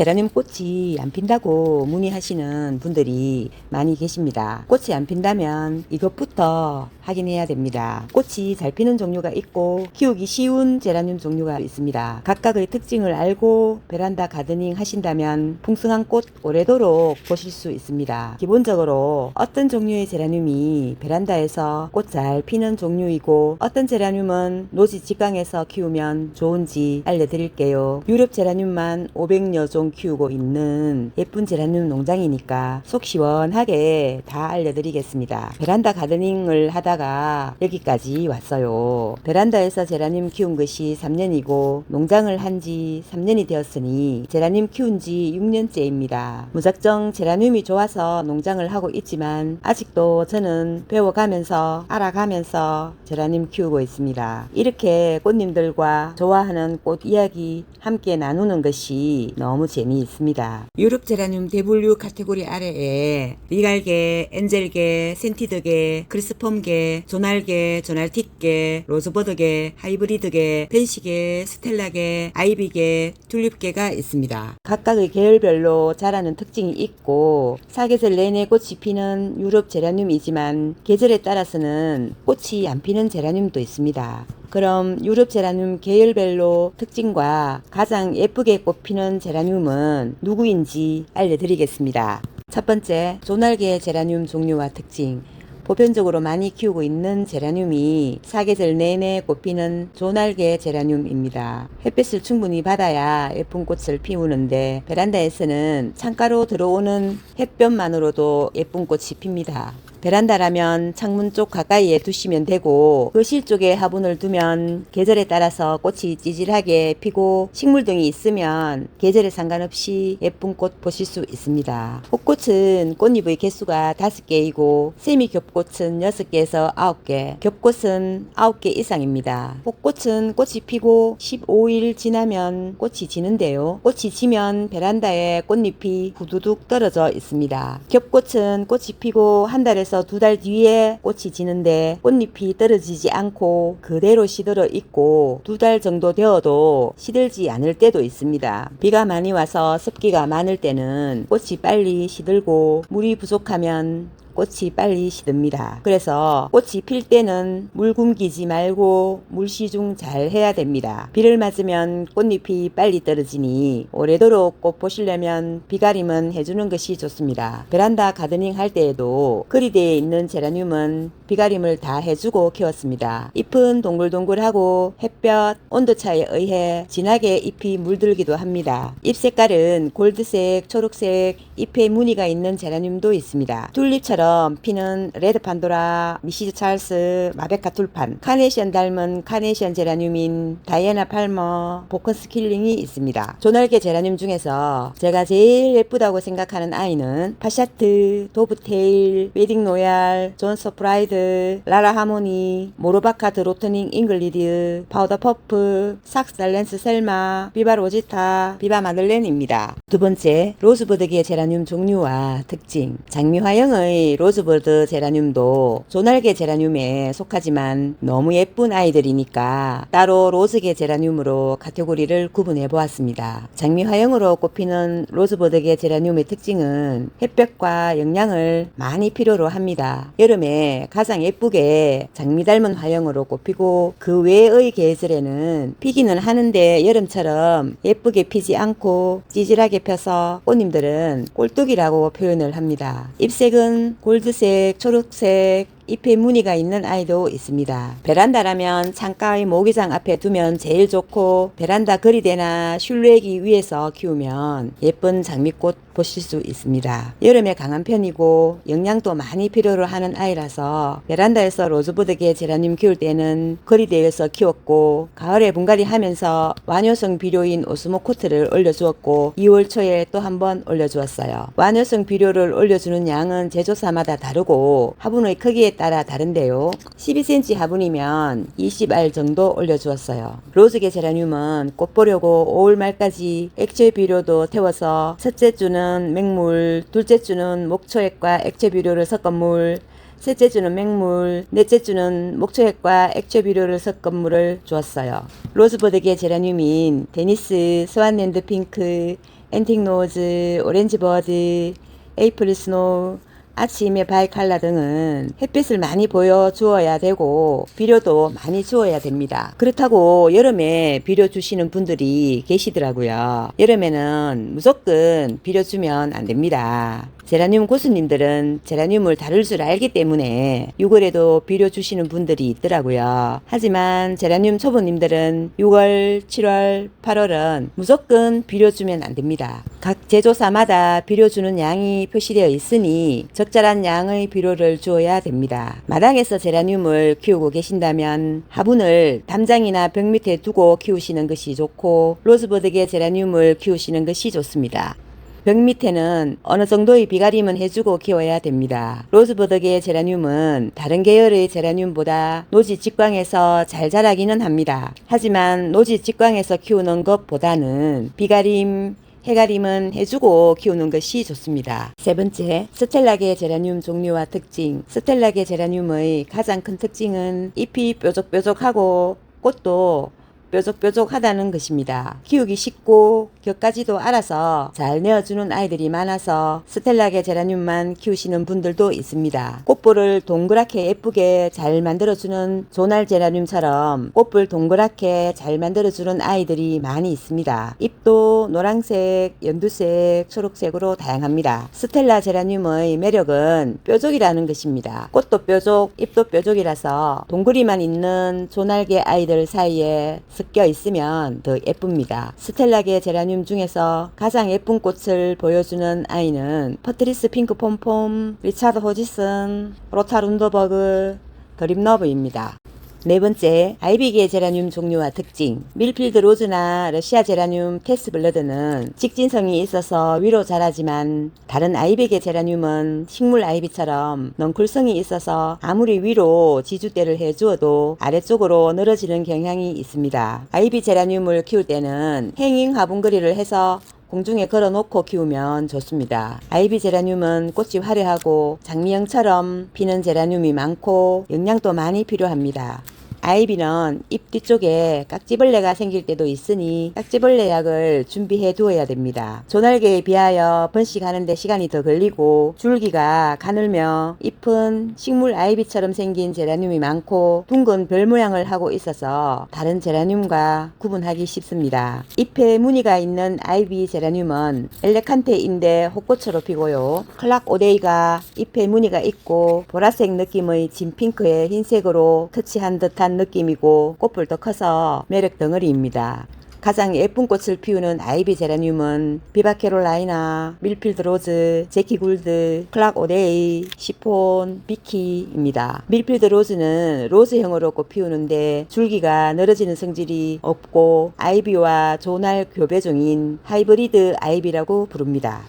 제라늄 꽃이 안 핀다고 문의하시는 분들이 많이 계십니다. 꽃이 안 핀다면 이것부터 확인해야 됩니다. 꽃이 잘 피는 종류가 있고 키우기 쉬운 제라늄 종류가 있습니다. 각각의 특징을 알고 베란다 가드닝 하신다면 풍성한 꽃 오래도록 보실 수 있습니다. 기본적으로 어떤 종류의 제라늄이 베란다에서 꽃 잘 피는 종류이고 어떤 제라늄은 노지 직강에서 키우면 좋은지 알려드릴게요. 유럽 제라늄만 500여 종 키우고 있는 예쁜 제라늄 농장이니까 속 시원하게 다 알려드리겠습니다. 베란다 가드닝을 하다가 여기까지 왔어요. 베란다에서 제라늄 키운 것이 3년이고 농장을 한 지 3년이 되었으니 제라늄 키운 지 6년째입니다. 무작정 제라늄이 좋아서 농장을 하고 있지만 아직도 저는 배워가면서 알아가면서 제라늄 키우고 있습니다. 이렇게 꽃님들과 좋아하는 꽃 이야기 함께 나누는 것이 너무 재미있습니다. 유럽 제라늄 대분류 카테고리 아래에 리갈계, 엔젤계, 센티드계, 크리스폼계, 조날계, 조날틱계, 로즈버드계, 하이브리드계, 펜시계, 스텔라계, 아이비계, 튤립계가 있습니다. 각각의 계열별로 자라는 특징이 있고 사계절 내내 꽃이 피는 유럽 제라늄이지만 계절에 따라서는 꽃이 안 피는 제라늄도 있습니다. 그럼 유럽 제라늄 계열별로 특징과 가장 예쁘게 꽃피는 제라늄은 누구인지 알려드리겠습니다. 첫 번째, 조날계 제라늄 종류와 특징. 보편적으로 많이 키우고 있는 제라늄이 사계절 내내 꽃피는 조날계 제라늄입니다. 햇빛을 충분히 받아야 예쁜 꽃을 피우는데 베란다에서는 창가로 들어오는 햇볕만으로도 예쁜 꽃이 핍니다. 베란다라면 창문 쪽 가까이에 두시면 되고 거실 쪽에 화분을 두면 계절에 따라서 꽃이 찌질하게 피고 식물 등이 있으면 계절에 상관없이 예쁜 꽃 보실 수 있습니다. 꽃꽃은 꽃잎의 개수가 5개이고 세미 겹꽃은 6개에서 9개, 겹꽃은 9개 이상입니다. 꽃꽃은 꽃이 피고 15일 지나면 꽃이 지는데요. 꽃이 지면 베란다에 꽃잎이 후두둑 떨어져 있습니다. 겹꽃은 꽃이 피고 한 달에서 두 달 뒤에 꽃이 지는데 꽃잎이 떨어지지 않고 그대로 시들어 있고 두 달 정도 되어도 시들지 않을 때도 있습니다. 비가 많이 와서 습기가 많을 때는 꽃이 빨리 시들고 물이 부족하면 꽃이 빨리 시듭니다. 그래서 꽃이 필 때는 물 굶기지 말고 물시중 잘 해야 됩니다. 비를 맞으면 꽃잎이 빨리 떨어지니 오래도록 꽃 보시려면 비가림은 해주는 것이 좋습니다. 베란다 가드닝 할 때에도 그리대에 있는 제라늄은 비가림을 다 해주고 키웠습니다. 잎은 동글동글하고 햇볕, 온도 차에 의해 진하게 잎이 물들기도 합니다. 잎 색깔은 골드색, 초록색, 잎에 무늬가 있는 제라늄도 있습니다. 튤립처럼 피는 레드 판도라, 미시즈 찰스, 마베카 툴판, 카네이션 닮은 카네이션 제라늄인 다이애나 팔머, 보컨스 킬링이 있습니다. 조날계 제라늄 중에서 제가 제일 예쁘다고 생각하는 아이는 파샤트, 도브테일, 웨딩 로얄, 존 서프라이드, 라라 하모니, 모로바카 드로트닝 잉글리드, 파우더 퍼프, 삭스 달렌스 셀마, 비바 로지타, 비바 마들렌입니다. 두 번째, 로즈버드계 제라늄 종류와 특징. 장미화형의 로즈버드 제라늄도 조날계 제라늄에 속하지만 너무 예쁜 아이들이니까 따로 로즈계 제라늄으로 카테고리를 구분해 보았습니다. 장미 화형으로 꽃피는 로즈버드계 제라늄의 특징은 햇볕과 영양을 많이 필요로 합니다. 여름에 가장 예쁘게 장미 닮은 화형으로 꽃피고 그 외의 계절에는 피기는 하는데 여름처럼 예쁘게 피지 않고 찌질하게 펴서 꽃님들은 꼴뚜기라고 표현을 합니다. 잎색은 골드색, 초록색, 잎에 무늬가 있는 아이도 있습니다. 베란다라면 창가의 모기장 앞에 두면 제일 좋고 베란다 거리대나 슐레기 위에서 키우면 예쁜 장미꽃 보실 수 있습니다. 여름에 강한 편이고 영양도 많이 필요로 하는 아이라서 베란다에서 로즈보드계 제라늄 키울 때는 거리대에서 키웠고 가을에 분갈이 하면서 완효성 비료인 오스모코트를 올려주었고 2월 초에 또 한 번 올려주었어요. 완효성 비료를 올려주는 양은 제조사마다 다르고 화분의 크기에 따라 다른데요. 12cm 화분이면 20알 정도 올려주었어요. 로즈계 제라늄은 꽃 보려고 5월 말까지 액체 비료도 태워서 첫째 주는 맹물, 둘째 주는 목초액과 액체 비료를 섞은 물, 셋째 주는 맹물, 넷째 주는 목초액과 액체 비료를 섞은 물을 주었어요. 로즈버드계 제라늄인 데니스, 스완랜드 핑크, 엔틱노즈, 오렌지버드, 에이프릴 스노우, 아침에 바이칼라 등은 햇빛을 많이 보여 주어야 되고 비료도 많이 주어야 됩니다. 그렇다고 여름에 비료 주시는 분들이 계시더라고요. 여름에는 무조건 비료 주면 안 됩니다. 제라늄 고수님들은 제라늄을 다룰 줄 알기 때문에 6월에도 비료 주시는 분들이 있더라고요. 하지만 제라늄 초보님들은 6월, 7월, 8월은 무조건 비료 주면 안 됩니다. 각 제조사마다 비료 주는 양이 표시되어 있으니 적절한 양의 비료를 주어야 됩니다. 마당에서 제라늄을 키우고 계신다면 화분을 담장이나 벽 밑에 두고 키우시는 것이 좋고 로즈버드계 제라늄을 키우시는 것이 좋습니다. 벽 밑에는 어느 정도의 비가림은 해주고 키워야 됩니다. 로즈버드계 제라늄은 다른 계열의 제라늄보다 노지 직광에서 잘 자라기는 합니다. 하지만 노지 직광에서 키우는 것보다는 비가림, 해가림은 해주고 키우는 것이 좋습니다. 세 번째, 스텔라계 제라늄 종류와 특징. 스텔라계 제라늄의 가장 큰 특징은 잎이 뾰족뾰족하고 꽃도 뾰족뾰족하다는 것입니다. 키우기 쉽고 격까지도 알아서 잘 내어주는 아이들이 많아서 스텔라계 제라늄만 키우시는 분들도 있습니다. 꽃볼을 동그랗게 예쁘게 잘 만들어주는 조날 제라늄처럼 꽃볼 동그랗게 잘 만들어주는 아이들이 많이 있습니다. 잎도 노란색, 연두색, 초록색으로 다양합니다. 스텔라 제라늄의 매력은 뾰족이라는 것입니다. 꽃도 뾰족, 잎도 뾰족이라서 동그리만 있는 조날계 아이들 사이에 섞여 있으면 더 예쁩니다. 스텔라계 제라늄 중에서 가장 예쁜 꽃을 보여주는 아이는 퍼트리스 핑크 폼폼, 리차드 호지슨, 로타 룬더버그, 드립너브입니다. 네 번째, 아이비계 제라늄 종류와 특징. 밀필드 로즈나 러시아 제라늄 테스 블러드는 직진성이 있어서 위로 자라지만 다른 아이비계 제라늄은 식물 아이비처럼 넝쿨성이 있어서 아무리 위로 지주대를 해주어도 아래쪽으로 늘어지는 경향이 있습니다. 아이비 제라늄을 키울 때는 행잉 화분거리를 해서 공중에 걸어놓고 키우면 좋습니다. 아이비 제라늄은 꽃이 화려하고 장미형처럼 피는 제라늄이 많고 영양도 많이 필요합니다. 아이비는 잎 뒤쪽에 깍지벌레가 생길 때도 있으니 깍지벌레 약을 준비해 두어야 됩니다. 조날개에 비하여 번식하는데 시간이 더 걸리고 줄기가 가늘며 잎은 식물 아이비처럼 생긴 제라늄이 많고 둥근 별 모양을 하고 있어서 다른 제라늄과 구분하기 쉽습니다. 잎에 무늬가 있는 아이비 제라늄은 엘레칸테인데 호꽃으로 피고요. 클락 오데이가 잎에 무늬가 있고 보라색 느낌의 진핑크에 흰색으로 터치한 듯한 느낌이고 꽃불 더 커서 매력 덩어리입니다. 가장 예쁜 꽃을 피우는 아이비 제라늄은 비바캐롤라이나, 밀필드 로즈, 제키 굴드, 클락 오데이, 시폰, 비키입니다. 밀필드 로즈는 로즈형으로 꽃 피우는데 줄기가 늘어지는 성질이 없고 아이비와 조날 교배 중인 하이브리드 아이비라고 부릅니다.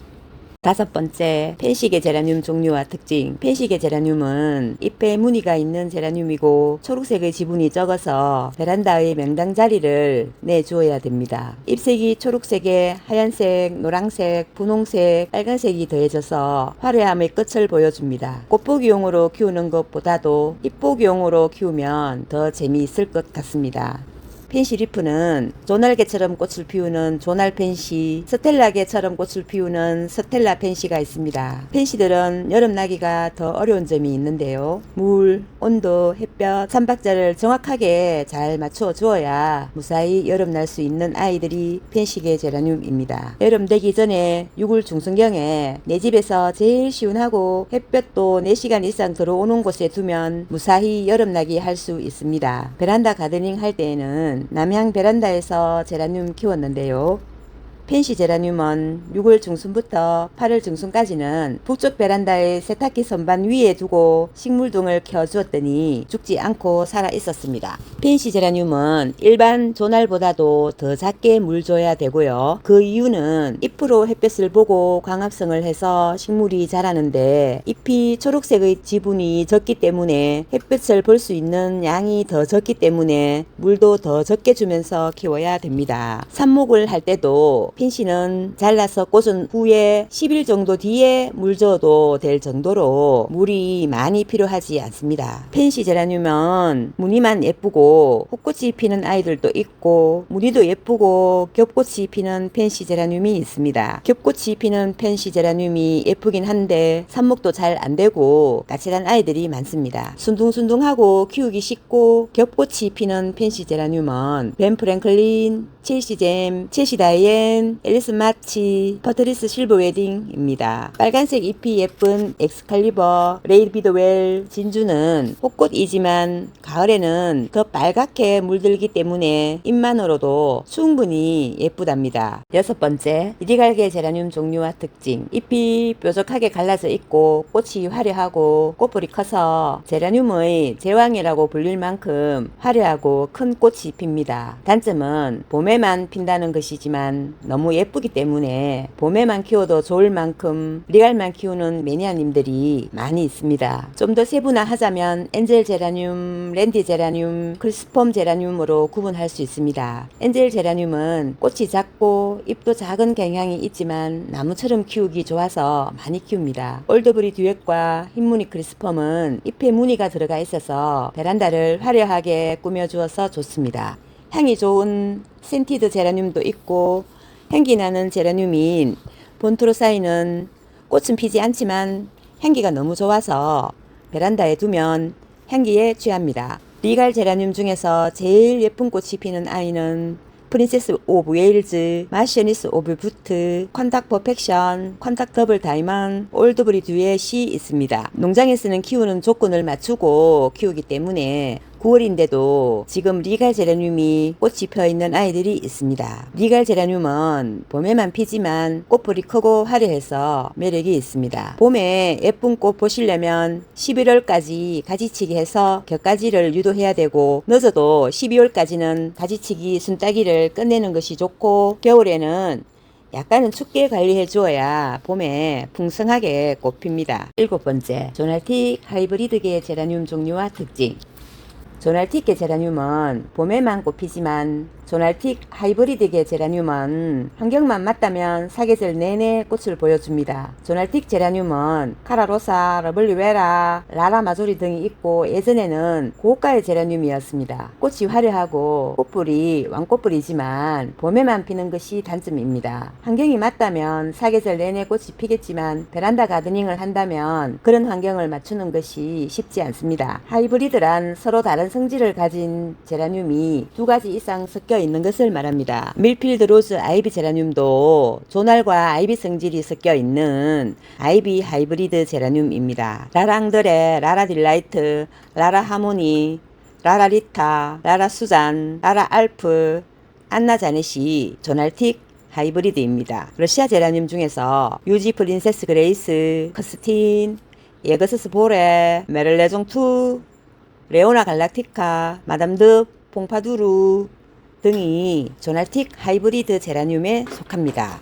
다섯 번째, 펜시계 제라늄 종류와 특징. 펜시계 제라늄은 잎에 무늬가 있는 제라늄이고 초록색의 지분이 적어서 베란다의 명당 자리를 내주어야 됩니다. 잎색이 초록색에 하얀색, 노란색, 분홍색, 빨간색이 더해져서 화려함의 끝을 보여줍니다. 꽃보기용으로 키우는 것보다도 잎보기용으로 키우면 더 재미있을 것 같습니다. 펜시 리프는 조날개처럼 꽃을 피우는 조날 펜시, 스텔라개처럼 꽃을 피우는 스텔라 펜시가 있습니다. 펜시들은 여름 나기가 더 어려운 점이 있는데요. 물, 온도, 햇볕, 삼박자를 정확하게 잘 맞춰 주어야 무사히 여름 날 수 있는 아이들이 펜시계 제라늄입니다. 여름 되기 전에 6월 중순경에 내 집에서 제일 시원하고 햇볕도 4시간 이상 들어오는 곳에 두면 무사히 여름 나기 할 수 있습니다. 베란다 가드닝 할 때에는 남향 베란다에서 제라늄 키웠는데요. 펜시 제라늄은 6월 중순부터 8월 중순까지는 북쪽 베란다의 세탁기 선반 위에 두고 식물등을 켜주었더니 죽지 않고 살아 있었습니다. 펜시 제라늄은 일반 조날보다도 더 작게 물 줘야 되고요. 그 이유는 잎으로 햇볕을 보고 광합성을 해서 식물이 자라는데 잎이 초록색의 지분이 적기 때문에 햇볕을 볼 수 있는 양이 더 적기 때문에 물도 더 적게 주면서 키워야 됩니다. 삽목을 할 때도 펜시는 잘라서 꽂은 후에 10일 정도 뒤에 물 줘도 될 정도로 물이 많이 필요하지 않습니다. 펜시 제라늄은 무늬만 예쁘고 꽃꽃이 피는 아이들도 있고 무늬도 예쁘고 겹꽃이 피는 펜시 제라늄이 있습니다. 겹꽃이 피는 펜시 제라늄이 예쁘긴 한데 삽목도 잘 안 되고 까칠한 아이들이 많습니다. 순둥순둥하고 키우기 쉽고 겹꽃이 피는 펜시 제라늄은 벤 프랭클린, 첼시잼, 첼시 다이앤, 앨리스 마치, 퍼트리스 실버 웨딩입니다. 빨간색 잎이 예쁜 엑스칼리버, 레이 비더웰, 진주는 꽃꽃이지만 가을에는 더 빨갛게 물들기 때문에 잎만으로도 충분히 예쁘답니다. 여섯 번째, 이리갈게 제라늄 종류와 특징. 잎이 뾰족하게 갈라져 있고 꽃이 화려하고 꽃뿌리 커서 제라늄의 제왕이라고 불릴 만큼 화려하고 큰 꽃이 핍니다. 단점은 봄에만 핀다는 것이지만 너무 예쁘기 때문에 봄에만 키워도 좋을 만큼 리갈만 키우는 매니아님들이 많이 있습니다. 좀 더 세분화하자면 엔젤 제라늄, 랜디 제라늄, 크리스폼 제라늄으로 구분할 수 있습니다. 엔젤 제라늄은 꽃이 작고 잎도 작은 경향이 있지만 나무처럼 키우기 좋아서 많이 키웁니다. 올드브리 듀엣과 흰무늬 크리스폼은 잎에 무늬가 들어가 있어서 베란다를 화려하게 꾸며주어서 좋습니다. 향이 좋은 센티드 제라늄도 있고 향기 나는 제라늄인 본트로사이는 꽃은 피지 않지만 향기가 너무 좋아서 베란다에 두면 향기에 취합니다. 리갈 제라늄 중에서 제일 예쁜 꽃이 피는 아이는 프린세스 오브 웨일즈, 마셔니스 오브 부트, 컨닥 퍼펙션, 컨닥 더블 다이먼, 올드브리 듀엣이 있습니다. 농장에서는 키우는 조건을 맞추고 키우기 때문에 9월인데도 지금 리갈 제라늄이 꽃이 펴 있는 아이들이 있습니다. 리갈 제라늄은 봄에만 피지만 꽃볼이 크고 화려해서 매력이 있습니다. 봄에 예쁜 꽃 보시려면 11월까지 가지치기 해서 격가지를 유도해야 되고 늦어도 12월까지는 가지치기 순따기를 끝내는 것이 좋고 겨울에는 약간은 춥게 관리해 주어야 봄에 풍성하게 꽃 핍니다. 일곱 번째, 조날틱 하이브리드계 제라늄 종류와 특징. 조날틱계 제라늄은 봄에만 꽃피지만 조날틱 하이브리드계 제라늄은 환경만 맞다면 사계절 내내 꽃을 보여줍니다. 조날틱 제라늄은 카라로사, 러블리웨라, 라라 마조리 등이 있고 예전에는 고가의 제라늄이었습니다. 꽃이 화려하고 꽃뿌리 왕꽃뿌리지만 봄에만 피는 것이 단점입니다. 환경이 맞다면 사계절 내내 꽃이 피겠지만 베란다 가드닝을 한다면 그런 환경을 맞추는 것이 쉽지 않습니다. 하이브리드란 서로 다른 성질을 가진 제라늄이 두 가지 이상 섞여 있는 것을 말합니다. 밀필드 로즈 아이비 제라늄도 조날과 아이비 성질이 섞여 있는 아이비 하이브리드 제라늄입니다. 라랑들의 라라 딜라이트, 라라 하모니, 라라 리타, 라라 수잔, 라라 알프, 안나 자넷이 조날틱 하이브리드입니다. 러시아 제라늄 중에서 유지 프린세스 그레이스, 커스틴, 예거스스 보레, 메를레종 2, 레오나 갈락티카, 마담드 퐁파두루 등이 조날틱 하이브리드 제라늄에 속합니다.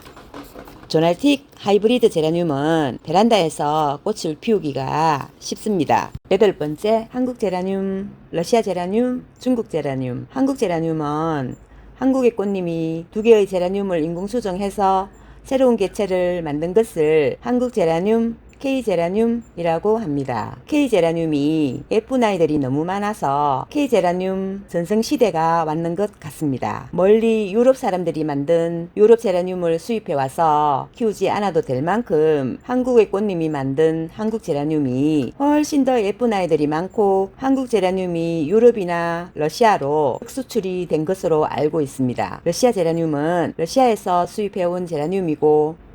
조날틱 하이브리드 제라늄은 베란다에서 꽃을 피우기가 쉽습니다. 여덟 번째, 한국 제라늄, 러시아 제라늄, 중국 제라늄. 한국 제라늄은 한국의 꽃님이 두 개의 제라늄을 인공 수정해서 새로운 개체를 만든 것을 한국 제라늄, K 제라늄이라고 합니다. K 제라늄이 예쁜 아이들이 너무 많아서 K 제라늄 전성 시대가 왔는 것 같습니다. 멀리 유럽 사람들이 만든 유럽 제라늄을 수입해 와서 키우지 않아도 될 만큼 한국의 꽃님이 만든 한국 제라늄이 훨씬 더 예쁜 아이들이 많고 한국 제라늄이 유럽이나 러시아로 수출이 된 것으로 알고 있습니다. 러시아 제라늄은 러시아에서 수입해 온 제라늄이고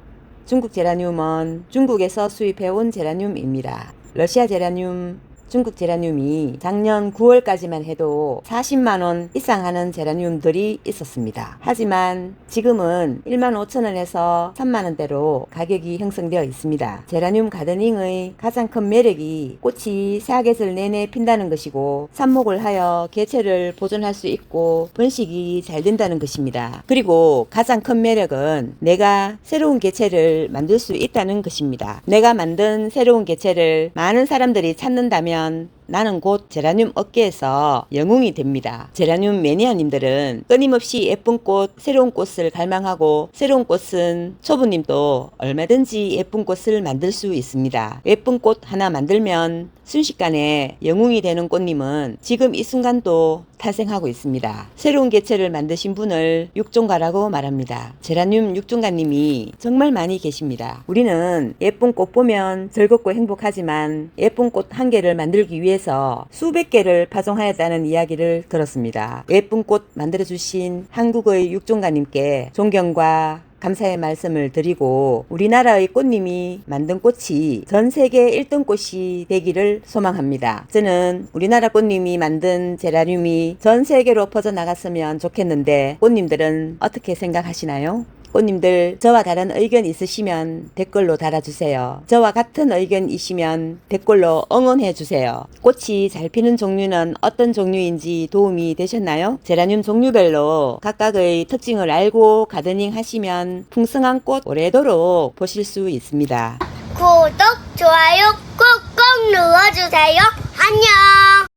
중국 제라늄은 중국에서 수입해온 제라늄입니다. 러시아 제라늄, 중국 제라늄이 작년 9월까지만 해도 40만원 이상 하는 제라늄들이 있었습니다. 하지만 지금은 1만 5천원에서 3만원대로 가격이 형성되어 있습니다. 제라늄 가드닝의 가장 큰 매력이 꽃이 사계절 내내 핀다는 것이고 삽목을 하여 개체를 보존할 수 있고 번식이 잘 된다는 것입니다. 그리고 가장 큰 매력은 내가 새로운 개체를 만들 수 있다는 것입니다. 내가 만든 새로운 개체를 많은 사람들이 찾는다면 yan 나는 곧 제라늄 업계에서 영웅이 됩니다. 제라늄 매니아님들은 끊임없이 예쁜 꽃, 새로운 꽃을 갈망하고 새로운 꽃은 초보님도 얼마든지 예쁜 꽃을 만들 수 있습니다. 예쁜 꽃 하나 만들면 순식간에 영웅이 되는 꽃님은 지금 이 순간도 탄생하고 있습니다. 새로운 개체를 만드신 분을 육종가라고 말합니다. 제라늄 육종가님이 정말 많이 계십니다. 우리는 예쁜 꽃 보면 즐겁고 행복하지만 예쁜 꽃 한 개를 만들기 위해 서 수백 개를 파종하였다는 이야기를 들었습니다. 예쁜 꽃 만들어주신 한국의 육종가님께 존경과 감사의 말씀을 드리고 우리나라의 꽃님이 만든 꽃이 전 세계 1등 꽃이 되기를 소망합니다. 저는 우리나라 꽃님이 만든 제라늄이 전 세계로 퍼져나갔으면 좋겠는데 꽃님들은 어떻게 생각하시나요? 꽃님들 저와 다른 의견 있으시면 댓글로 달아주세요. 저와 같은 의견이시면 댓글로 응원해 주세요. 꽃이 잘 피는 종류는 어떤 종류인지 도움이 되셨나요? 제라늄 종류별로 각각의 특징을 알고 가드닝 하시면 풍성한 꽃 오래도록 보실 수 있습니다. 구독, 좋아요 꾹꾹 눌러주세요. 안녕.